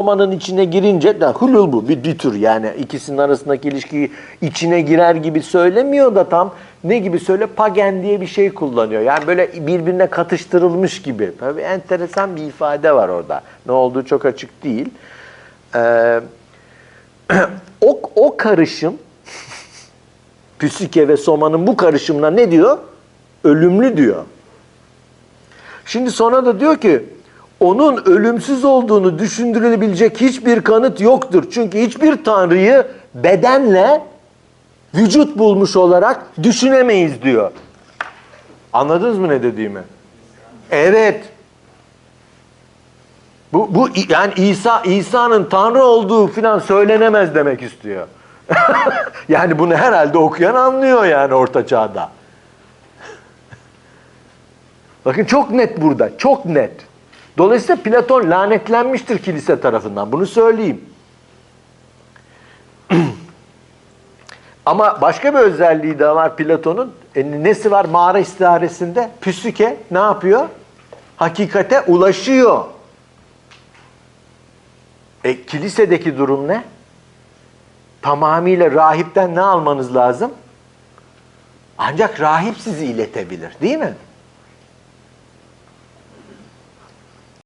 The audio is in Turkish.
Roma'nın içine girince da hulul bu bir, bir tür yani ikisinin arasındaki ilişkiyi içine girer gibi söylemiyor da tam ne gibi söyle pagen diye bir şey kullanıyor. Yani böyle birbirine katıştırılmış gibi. Tabii enteresan bir ifade var orada. Ne olduğu çok açık değil. Ee, o, o karışım Püsike ve Soma'nın bu karışımına ne diyor? Ölümlü diyor. Şimdi sonra da diyor ki onun ölümsüz olduğunu düşündürülebilecek hiçbir kanıt yoktur. Çünkü hiçbir tanrıyı bedenle vücut bulmuş olarak düşünemeyiz diyor. Anladınız mı ne dediğimi? Evet. Bu, bu yani İsa İsa'nın tanrı olduğu filan söylenemez demek istiyor. yani bunu herhalde okuyan anlıyor yani orta çağda. Bakın çok net burada, çok net. Dolayısıyla Platon lanetlenmiştir kilise tarafından. Bunu söyleyeyim. Ama başka bir özelliği de var Platon'un. E, nesi var mağara istiharesinde? Püsüke ne yapıyor? Hakikate ulaşıyor. E, kilisedeki durum ne? Tamamıyla rahipten ne almanız lazım? Ancak rahip sizi iletebilir değil mi?